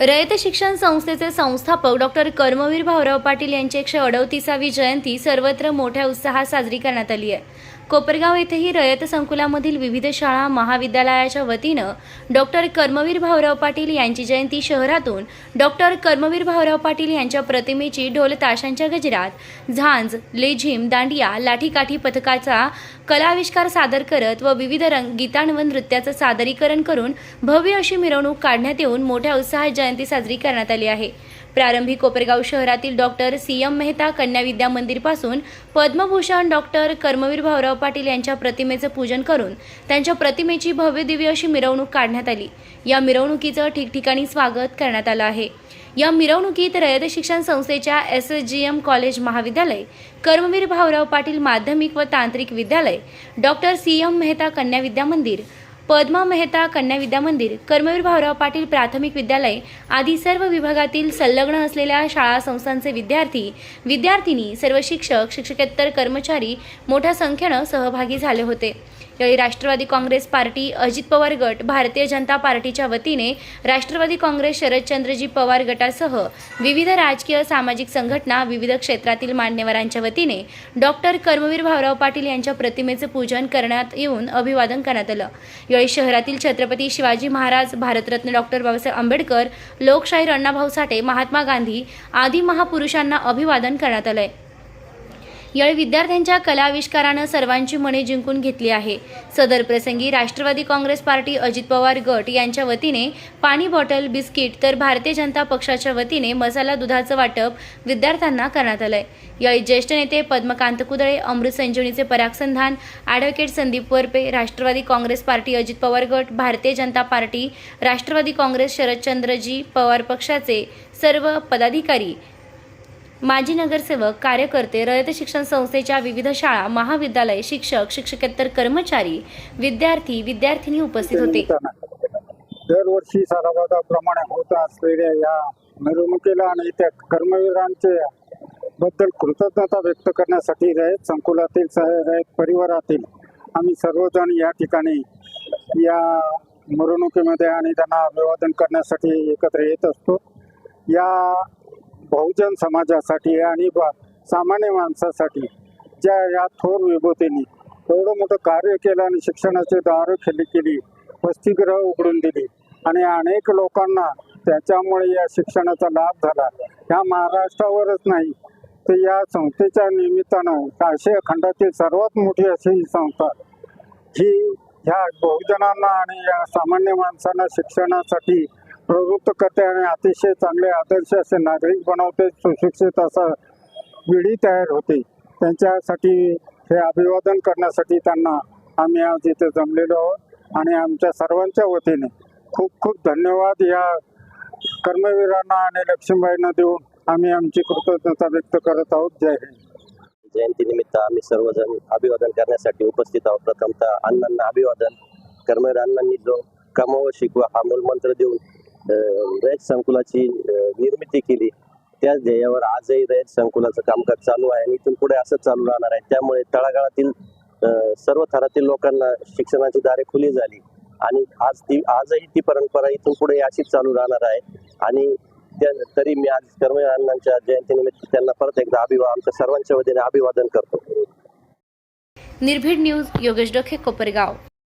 रयत शिक्षण संस्थेचे संस्थापक डॉक्टर कर्मवीर भाऊराव पाटील यांची एकशे अडतीसावी जयंती सर्वत्र मोठ्या उत्साहात साजरी करण्यात आली आहे. कोपरगाव येथेही रयत संकुलामधील विविध शाळा महाविद्यालयाच्या वतीनं डॉक्टर कर्मवीर भाऊराव पाटील यांची जयंती शहरातून डॉक्टर कर्मवीर भाऊराव पाटील यांच्या प्रतिमेची ढोल ताशांच्या गजरात झांज लेझिम दांडिया लाठीकाठी पथकाचा कलाविष्कार सादर करत व विविध रंग गीतां नृत्याचं सादरीकरण करून भव्य अशी मिरवणूक काढण्यात येऊन मोठ्या उत्साहात जयंती साजरी करण्यात आली आहे. प्रारंभी कोपरगाव शहरातील डॉक्टर सी एम मेहता कन्या विद्या मंदिरपासून पद्मभूषण डॉक्टर कर्मवीर भाऊराव पाटील यांच्या प्रतिमेचं पूजन करून त्यांच्या प्रतिमेची भव्य दिव्य अशी मिरवणूक काढण्यात आली. या मिरवणुकीचं ठिकठिकाणी स्वागत करण्यात आलं आहे. या मिरवणुकीत रयत शिक्षण संस्थेच्या S S G M college महाविद्यालय कर्मवीर भाऊराव पाटील माध्यमिक व तांत्रिक विद्यालय डॉक्टर सी एम मेहता कन्या विद्या मंदिर पद्मा मेहता कन्या विद्या मंदिर कर्मवीर भाऊराव पाटील प्राथमिक विद्यालय आदी सर्व विभागातील संलग्न असलेल्या शाळा संस्थांचे विद्यार्थी विद्यार्थिनी सर्व शिक्षक शिक्षकेतर कर्मचारी मोठ्या संख्येनं सहभागी झाले होते. यावेळी राष्ट्रवादी काँग्रेस पार्टी अजित पवार गट भारतीय जनता पार्टीच्या वतीने राष्ट्रवादी काँग्रेस शरदचंद्रजी पवार गटासह विविध राजकीय सामाजिक संघटना विविध क्षेत्रातील मान्यवरांच्या वतीने डॉक्टर कर्मवीर भाऊराव पाटील यांच्या प्रतिमेचे पूजन करण्यात येऊन अभिवादन करण्यात आलं. यावेळी शहरातील छत्रपती शिवाजी महाराज भारतरत्न डॉक्टर बाबासाहेब आंबेडकर लोकशाहीर अण्णाभाऊ साठे महात्मा गांधी आदी महापुरुषांना अभिवादन करण्यात आलंय. यावेळी विद्यार्थ्यांच्या कलाविष्कारानं सर्वांची मने जिंकून घेतली आहे. सदर प्रसंगी राष्ट्रवादी काँग्रेस पार्टी अजित पवार गट यांच्या वतीने पाणी बॉटल बिस्किट तर भारतीय जनता पक्षाच्या वतीने मसाला दुधाचं वाटप विद्यार्थ्यांना करण्यात आलंय. यावेळी ज्येष्ठ नेते पद्मकांत कुदळे अमृत संजीवनीचे Parag Sandhan advocate Sandeep Warpe Rashtrawadi Congress party Ajit Pawar गट भारतीय जनता पार्टी राष्ट्रवादी काँग्रेस शरदचंद्रजी पवार पक्षाचे सर्व पदाधिकारी माजी नगरसेवक कार्यकर्ते रयत शिक्षण संस्थेच्या विविध शाळा महाविद्यालय शिक्षक शिक्षकेतर कर्मचारी विद्यार्थी विद्यार्थिनी उपस्थित होते. दरवर्षी सालाबादाप्रमाणे होत असलेल्या या मिरवणुकीला आणि त्या कर्मवीरांचे बद्दल कृतज्ञता व्यक्त करण्यासाठी रयत संकुलातील रयत परिवारातील आम्ही सर्वजण या ठिकाणी या मिरवणुकीमध्ये आणि त्यांना अभिवादन करण्यासाठी एकत्र येत असतो. या बहुजन समाजासाठी आणि बा- सामान्य माणसासाठी ज्या या थोर विभूतींनी एवढं मोठं कार्य केलं आणि शिक्षणाचे दारं खेळली केली वसतिगृह उघडून दिली आणि अनेक लोकांना त्याच्यामुळे या शिक्षणाचा लाभ झाला. ह्या महाराष्ट्रावरच नाही तर या संस्थेच्या निमित्तानं काशी खंडातील सर्वात मोठी अशी ही संस्था ही ह्या बहुजनांना आणि या सामान्य माणसांना शिक्षणासाठी प्रवृत्त करते आणि अतिशय चांगले आदर्श असे नागरिक बनवते सुशिक्षित असा पिढी तयार होते. त्यांच्यासाठी हे अभिवादन करण्यासाठी त्यांना आम्ही आज इथे जमलेलो आहोत आणि आमच्या सर्वांच्या वतीने खूप खूप धन्यवाद. या कर्मवीरांना आणि लक्ष्मीबाईंना देऊन आम्ही आमची कृतज्ञता व्यक्त करत आहोत. जय हिंद. जयंतीनिमित्त आम्ही सर्वजण अभिवादन करण्यासाठी उपस्थित आहोत. प्रथमतः अण्णांना अभिवादन. कर्मवीर अण्णांनी जो कमाव शिकवा हा मूलमंत्र देऊन रयत संकुलाची निर्मिती केली. त्याच ध्येयावर आजही रयत संकुलाचं कामकाज चालू आहे आणि इथून पुढे असंच चालू राहणार आहे. त्यामुळे तळागाळातील सर्व थरातील लोकांना शिक्षणाची दारे खुली झाली. आणि आज ती आजही ती परंपरा इथून पुढे अशीच चालू राहणार आहे. आणि त्या तरी मी आज कर्मवीर अण्णांच्या जयंतीनिमित्त त्यांना परत एकदा अभिवा आमच्या सर्वांच्या वतीने अभिवादन करतो. निर्भीड न्यूज योगेश डोखे कोपरगाव.